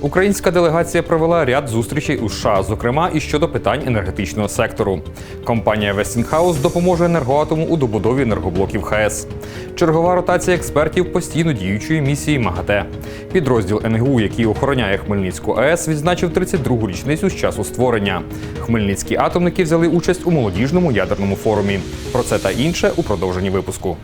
українська делегація провела ряд зустрічей у США, зокрема і щодо питань енергетичного сектору. Компанія Westinghouse допоможе енергоатому у добудові енергоблоків ХАЕС. Чергова ротація експертів постійно діючої місії МАГАТЕ. Підрозділ НГУ, який охороняє Хмельницьку АЕС, відзначив 32-гу річницю з часу створення. Хмельницькі атомники взяли участь у молодіжному ядерному форумі. Про це та інше у продовженні випуску.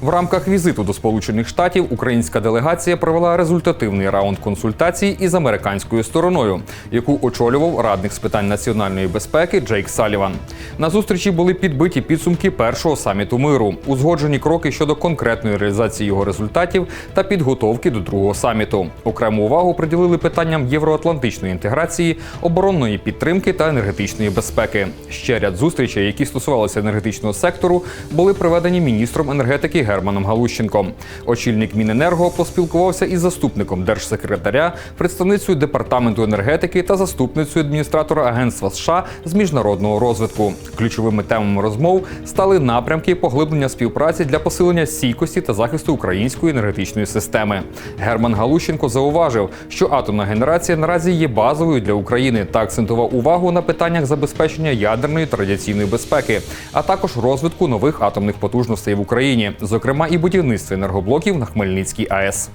В рамках візиту до Сполучених Штатів українська делегація провела результативний раунд консультацій із американською стороною, яку очолював радник з питань національної безпеки Джейк Саліван. На зустрічі були підбиті підсумки першого саміту миру, узгоджені кроки щодо конкретної реалізації його результатів та підготовки до другого саміту. Окрему увагу приділили питанням євроатлантичної інтеграції, оборонної підтримки та енергетичної безпеки. Ще ряд зустрічей, які стосувалися енергетичного сектору, були проведені міністром енергетики Германом Галущенком. Очільник Міненерго поспілкувався із заступником держсекретаря, представницею департаменту енергетики та заступницею адміністратора Агентства США з міжнародного розвитку. Ключовими темами розмов стали напрямки поглиблення співпраці для посилення стійкості та захисту української енергетичної системи. Герман Галущенко зауважив, що атомна генерація наразі є базовою для України та акцентував увагу на питаннях забезпечення ядерної та радіаційної безпеки, а також розвитку нових атомних потужностей в Україні, зокрема і будівництво енергоблоків на Хмельницькій АЕС.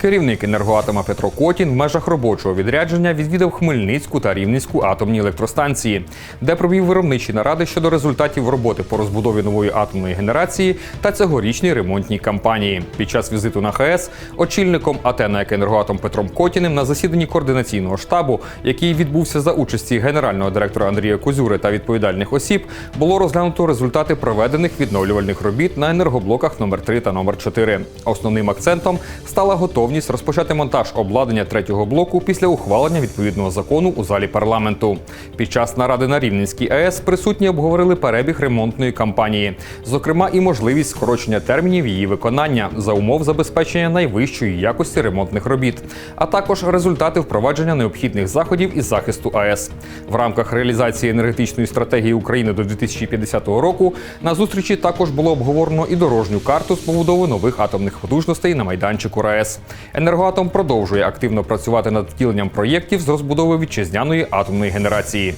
Керівник енергоатома Петро Котін в межах робочого відрядження відвідав Хмельницьку та Рівненську атомні електростанції, де провів виробничі наради щодо результатів роботи по розбудові нової атомної генерації та цьогорічній ремонтній кампанії. Під час візиту на ХАЕС очільником АТ «НАЕК Енергоатом Петром Котіним на засіданні координаційного штабу, який відбувся за участі генерального директора Андрія Козюри та відповідальних осіб, було розглянуто результати проведених відновлювальних робіт на енергоблоках номер 3 та номер 4 Основним акцентом стала готовність розпочати монтаж обладнання третього блоку після ухвалення відповідного закону у залі парламенту. Під час наради на Рівненській АЕС присутні обговорили перебіг ремонтної кампанії, зокрема і можливість скорочення термінів її виконання за умов забезпечення найвищої якості ремонтних робіт, а також результати впровадження необхідних заходів із захисту АЕС. В рамках реалізації енергетичної стратегії України до 2050 року на зустрічі також було обговорено і дорожню карту з побудови нових атомних потужностей на майданчику РаЕС. Енергоатом продовжує активно працювати над втіленням проєктів з розбудови вітчизняної атомної генерації.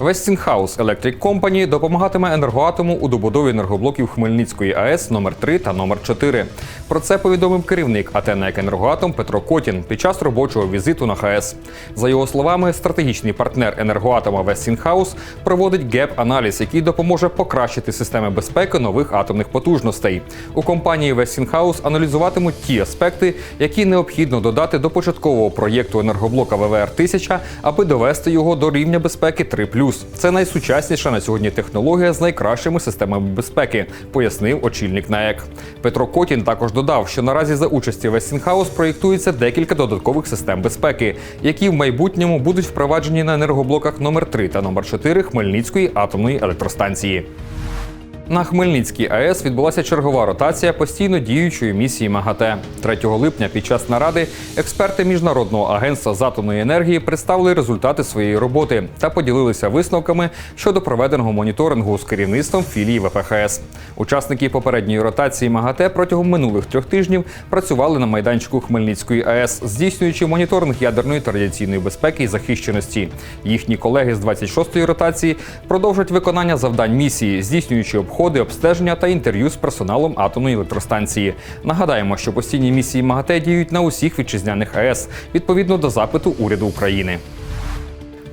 Westinghouse Electric Company допомагатиме енергоатому у добудові енергоблоків Хмельницької АЕС номер 3 та номер 4 Про це повідомив керівник АТ Енергоатом Петро Котін під час робочого візиту на ХАЕС. За його словами, стратегічний партнер енергоатома Westinghouse проводить геп-аналіз, який допоможе покращити системи безпеки нових атомних потужностей. У компанії Westinghouse аналізуватимуть ті аспекти, які необхідно додати до початкового проєкту енергоблока ВВР 1000 аби довести його до рівня безпеки 3+. Це найсучасніша на сьогодні технологія з найкращими системами безпеки, пояснив очільник НАЕК. Петро Котін також додав, що наразі за участі Westinghouse проєктується декілька додаткових систем безпеки, які в майбутньому будуть впроваджені на енергоблоках номер 3 та номер 4 Хмельницької атомної електростанції. На Хмельницькій АЕС відбулася чергова ротація постійно діючої місії МАГАТЕ. 3 липня під час наради експерти міжнародного агентства з атомної енергії представили результати своєї роботи та поділилися висновками щодо проведеного моніторингу з керівництвом філії ВПХС. Учасники попередньої ротації МАГАТЕ протягом минулих трьох тижнів працювали на майданчику Хмельницької АЕС, здійснюючи моніторинг ядерної та радіаційної безпеки і захищеності. Їхні колеги з 26-ї ротації продовжать виконання завдань місії, здійснюючи обходи, обстеження та інтерв'ю з персоналом атомної електростанції. Нагадаємо, що постійні місії МАГАТЕ діють на усіх вітчизняних АЕС відповідно до запиту уряду України.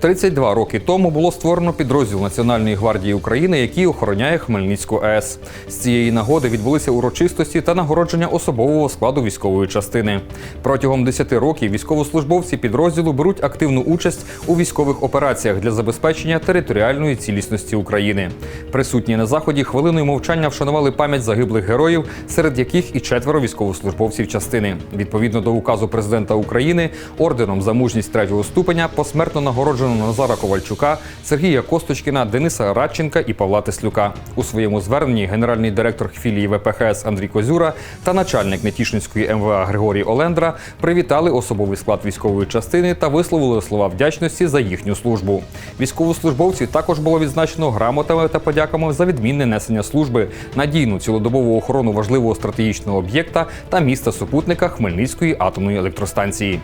32 роки тому було створено підрозділ Національної гвардії України, який охороняє Хмельницьку АЕС. З цієї нагоди відбулися урочистості та нагородження особового складу військової частини. Протягом 10 років військовослужбовці підрозділу беруть активну участь у військових операціях для забезпечення територіальної цілісності України. Присутні на заході хвилиною мовчання вшанували пам'ять загиблих героїв, серед яких і четверо військовослужбовців частини. Відповідно до указу президента України орденом за мужність третього ступеня посмертно нагороджено ветерана Назара Ковальчука, Сергія Косточкіна, Дениса Радченка і Павла Теслюка. У своєму зверненні генеральний директор філії ВПХС Андрій Козюра та начальник Нетішинської МВА Григорій Олендра привітали особовий склад військової частини та висловили слова вдячності за їхню службу. Військовослужбовців також було відзначено грамотами та подяками за відмінне несення служби, надійну цілодобову охорону важливого стратегічного об'єкта та міста супутника Хмельницької атомної електростанції.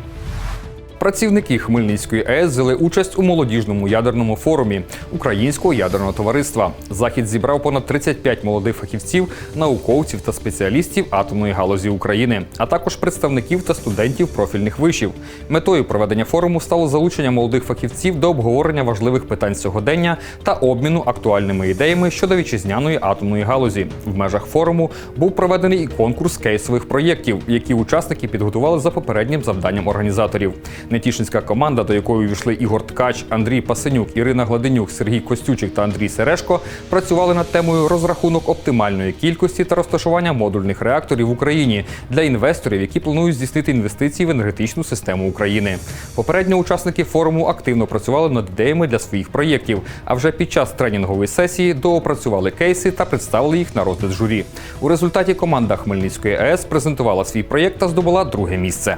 Працівники Хмельницької АЕС взяли участь у молодіжному ядерному форумі Українського ядерного товариства. Захід зібрав понад 35 молодих фахівців, науковців та спеціалістів атомної галузі України, а також представників та студентів профільних вишів. Метою проведення форуму стало залучення молодих фахівців до обговорення важливих питань сьогодення та обміну актуальними ідеями щодо вітчизняної атомної галузі. В межах форуму був проведений і конкурс кейсових проєктів, які учасники підготували за попереднім завданням організаторів. Нетішинська команда, до якої увійшли Ігор Ткач, Андрій Пасенюк, Ірина Гладенюк, Сергій Костючик та Андрій Серешко, працювали над темою розрахунок оптимальної кількості та розташування модульних реакторів в Україні для інвесторів, які планують здійснити інвестиції в енергетичну систему України. Попередньо учасники форуму активно працювали над ідеями для своїх проєктів. А вже під час тренінгової сесії доопрацювали кейси та представили їх на розгляд журі. У результаті команда Хмельницької АЕС презентувала свій проєкт та здобула друге місце.